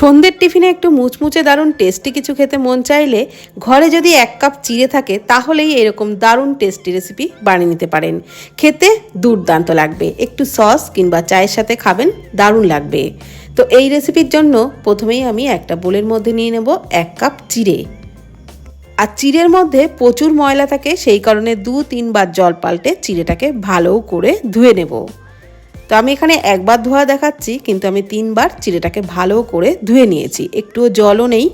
সন্ধ্যের টিফিনে একটু মুচমুচে দারুণ টেস্টি কিছু খেতে মন চাইলে ঘরে যদি এক কাপ চিড়ে থাকে, তাহলেই এরকম দারুণ টেস্টি রেসিপি বানিয়ে নিতে পারেন। খেতে দুর্দান্ত লাগবে। একটু সস কিংবা চায়ের সাথে খাবেন, দারুণ লাগবে। তো এই রেসিপির জন্য প্রথমেই আমি একটা বোলের মধ্যে নিয়ে নেব এক কাপ চিড়ে। আর চিড়ের মধ্যে প্রচুর ময়লা থাকে, সেই কারণে দু তিনবার জল পাল্টে চিড়েটাকে ভালো করে ধুয়ে নেব। তো আমি এখানে একবার ধোয়া দেখাচ্ছি, কিন্তু আমি তিনবার চিড়েটাকে ভালো করে ধুয়ে নিয়েছি। একটুও জলও নেই।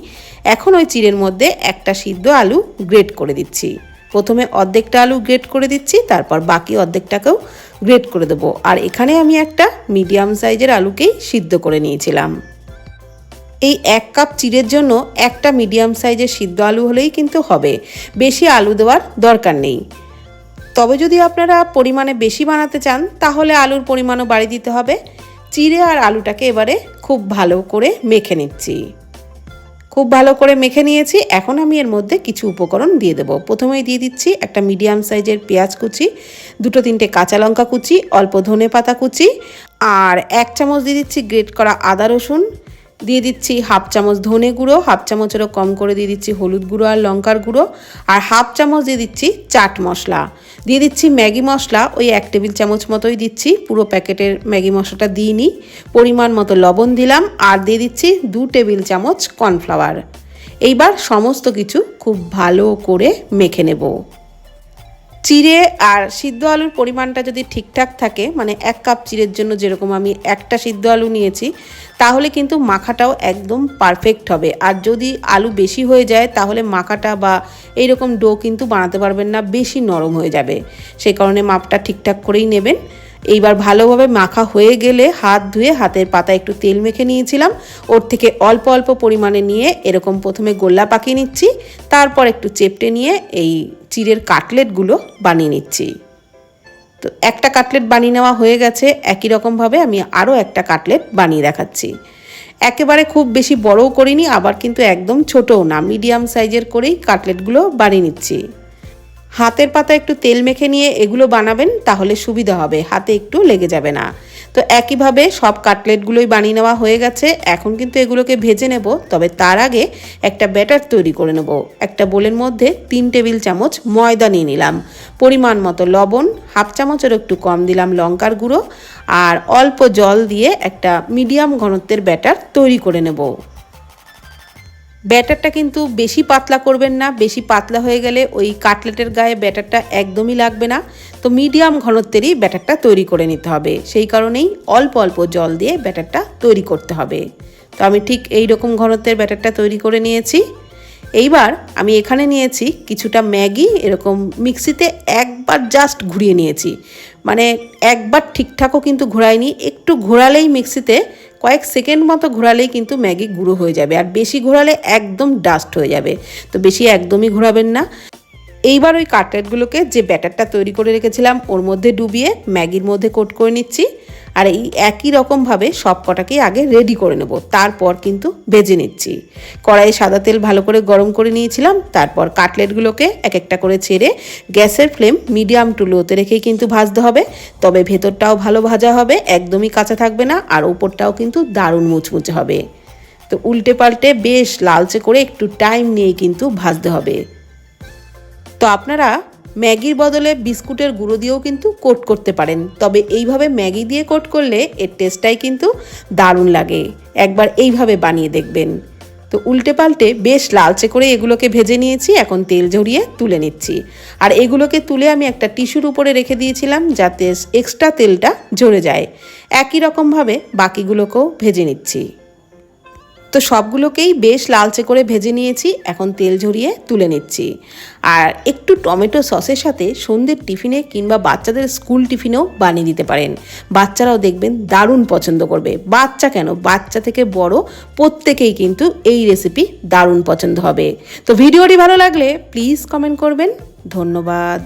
এখন ওই চিড়ের মধ্যে একটা সিদ্ধ আলু গ্রেট করে দিচ্ছি। প্রথমে অর্ধেকটা আলু গ্রেট করে দিচ্ছি, তারপর বাকি অর্ধেকটাকেও গ্রেট করে দেবো। আর এখানে আমি একটা মিডিয়াম সাইজের আলুকেই সিদ্ধ করে নিয়েছিলাম। এই এক কাপ চিড়ের জন্য একটা মিডিয়াম সাইজের সিদ্ধ আলু হলেই কিন্তু হবে। বেশি আলু দেওয়ার দরকার নেই। তবে যদি আপনারা পরিমাণে বেশি বানাতে চান, তাহলে আলুর পরিমাণও বাড়িয়ে দিতে হবে। চিড়ে আর আলুটাকে এবারে খুব ভালো করে মেখে নিচ্ছি। খুব ভালো করে মেখে নিয়েছি। এখন আমি এর মধ্যে কিছু উপকরণ দিয়ে দেবো। প্রথমেই দিয়ে দিচ্ছি একটা মিডিয়াম সাইজের পেঁয়াজ কুচি, দুটো তিনটে কাঁচা লঙ্কা কুচি, অল্প ধনে পাতা কুচি, আর এক চামচ দিয়ে দিচ্ছি গ্রেট করা আদা রসুন দিয়ে দিচ্ছি হাফ চামচ ধনে গুঁড়ো, হাফ চামচেরও কম করে দিয়ে দিচ্ছি হলুদ গুঁড়ো আর লঙ্কার গুঁড়ো, আর হাফ চামচ দিয়ে দিচ্ছি চাট মশলা। দিয়ে দিচ্ছি ম্যাগি মশলা, ওই এক টেবিল চামচ মতোই দিচ্ছি, পুরো প্যাকেটের ম্যাগি মশলাটা দিইনি পরিমাণ মতো লবণ দিলাম, আর দিয়ে দিচ্ছি দু টেবিল চামচ কর্নফ্লাওয়ার। এইবার সমস্ত কিছু খুব ভালো করে মেখে নেব। চিড়ে আর সিদ্ধ আলুর পরিমাণটা যদি ঠিকঠাক থাকে মানে এক কাপ চিড়ের জন্য যেরকম আমি একটা সিদ্ধ আলু নিয়েছি, তাহলে কিন্তু মাখাটাও একদম পারফেক্ট হবে। আর যদি আলু বেশি হয়ে যায়, তাহলে মাখাটা বা এইরকম ডো কিন্তু বানাতে পারবেন না, বেশি নরম হয়ে যাবে। সেই কারণে মাপটা ঠিকঠাক করেই নেবেন। এইবার ভালোভাবে মাখা হয়ে গেলে হাত ধুয়ে হাতের পাতা একটু তেল মেখে নিয়েছিলাম। ওর থেকে অল্প অল্প পরিমাণে নিয়ে এরকম প্রথমে গোল্লা পাকিয়ে নিচ্ছি, তারপর একটু চেপটে নিয়ে এই চিড়ের কাটলেটগুলো বানিয়ে নিচ্ছি। তো একটা কাটলেট বানিয়ে নেওয়া হয়ে গেছে, একই রকমভাবে আমি আরও একটা কাটলেট বানিয়ে দেখাচ্ছি। একেবারে খুব বেশি বড়ও করিনি, আবার কিন্তু একদম ছোটও না, মিডিয়াম সাইজের করেই কাটলেটগুলো বানিয়ে নিচ্ছি। হাতের পাতা একটু তেল মেখে নিয়ে এগুলো বানাবেন, তাহলে সুবিধা হবে, হাতে একটু লেগে যাবে না। তো একইভাবে সব কাটলেটগুলোই বানিয়ে নেওয়া হয়ে গেছে। এখন কিন্তু এগুলোকে ভেজে নেব, তবে তার আগে একটা ব্যাটার তৈরি করে নেব। একটা বোলের মধ্যে তিন টেবিল চামচ ময়দা নিয়ে নিলাম। পরিমাণ মতো লবণ, হাফ চামচের একটু কম দিলাম লঙ্কার গুঁড়ো, আর অল্প জল দিয়ে একটা মিডিয়াম ঘনত্বের ব্যাটার তৈরি করে নেব। ব্যাটারটা কিন্তু বেশি পাতলা করবেন না, বেশি পাতলা হয়ে গেলে ওই কাটলেটের গায়ে ব্যাটারটা একদমই লাগবে না। তো মিডিয়াম ঘনত্বেরই ব্যাটারটা তৈরি করে নিতে হবে। সেই কারণেই অল্প অল্প জল দিয়ে ব্যাটারটা তৈরি করতে হবে। তো আমি ঠিক এই রকম ঘনত্বের ব্যাটারটা তৈরি করে নিয়েছি। এইবার আমি এখানে নিয়েছি কিছুটা ম্যাগি, এরকম মিক্সিতে একবার জাস্ট ঘুরিয়ে নিয়েছি। মানে একবার ঠিকঠাকও কিন্তু ঘোরায়নি, একটু ঘোরালেই মিক্সিতে কয়েক সেকেন্ড মতো ঘোরালেই কিন্তু ম্যাগি গুঁড়ো হয়ে যাবে আর বেশি ঘোরালে একদম ডাস্ট হয়ে যাবে। তো বেশি একদমই ঘোরাবেন না। এইবার ওই কাটলেটগুলোকে যে ব্যাটারটা তৈরি করে রেখেছিলাম, ওর মধ্যে ডুবিয়ে ম্যাগির মধ্যে কোট করে নিচ্ছি। আর এই একই রকমভাবে সব কটাকেই আগে রেডি করে নেব। তারপর কিন্তু ভেজে নিচ্ছি। কড়াইয়ে সাদা তেল ভালো করে গরম করে নিয়েছিলাম। তারপর কাটলেটগুলোকে এক একটা করে ছেড়ে গ্যাসের ফ্লেম মিডিয়াম টু লোতে রেখেই কিন্তু ভাজতে হবে। তবে ভেতরটাও ভালো ভাজা হবে, একদমই কাঁচা থাকবে না, আর ওপরটাও কিন্তু দারুণ মুচমুচে হবে। তো উল্টে পাল্টে বেশ লালচে করে একটু টাইম নিয়ে কিন্তু ভাজতে হবে। তো আপনারা ম্যাগির বদলে বিস্কুটের গুঁড়ো দিয়েও কিন্তু কোট করতে পারেন। তবে এইভাবে ম্যাগি দিয়ে কোট করলে এর টেস্টটাই কিন্তু দারুণ লাগে। একবার এইভাবে বানিয়ে দেখবেন। তো উল্টে পাল্টে বেশ লালচে করে এগুলোকে ভেজে নিয়েছি, এখন তেল ঝরিয়ে তুলে নিচ্ছি। আর এগুলোকে তুলে আমি একটা টিস্যুর উপরে রেখে দিয়েছিলাম যাতে এক্সট্রা তেলটা ঝরে যায়। একই রকমভাবে বাকিগুলোকেও ভেজে নিচ্ছি। তো সবগুলোকেই বেশ লালচে করে ভেজে নিয়েছি, এখন তেল ঝরিয়ে তুলে নিচ্ছি। আর একটু টমেটো সসের সাথে সন্ধ্যের টিফিনে কিংবা বাচ্চাদের স্কুল টিফিনেও বানিয়ে দিতে পারেন। বাচ্চারাও দেখবেন দারুণ পছন্দ করবে। বাচ্চা কেন? বাচ্চা থেকে বড় প্রত্যেকেই কিন্তু এই রেসিপি দারুণ পছন্দ হবে। তো ভিডিওটি ভালো লাগলে প্লিজ কমেন্ট করবেন। ধন্যবাদ।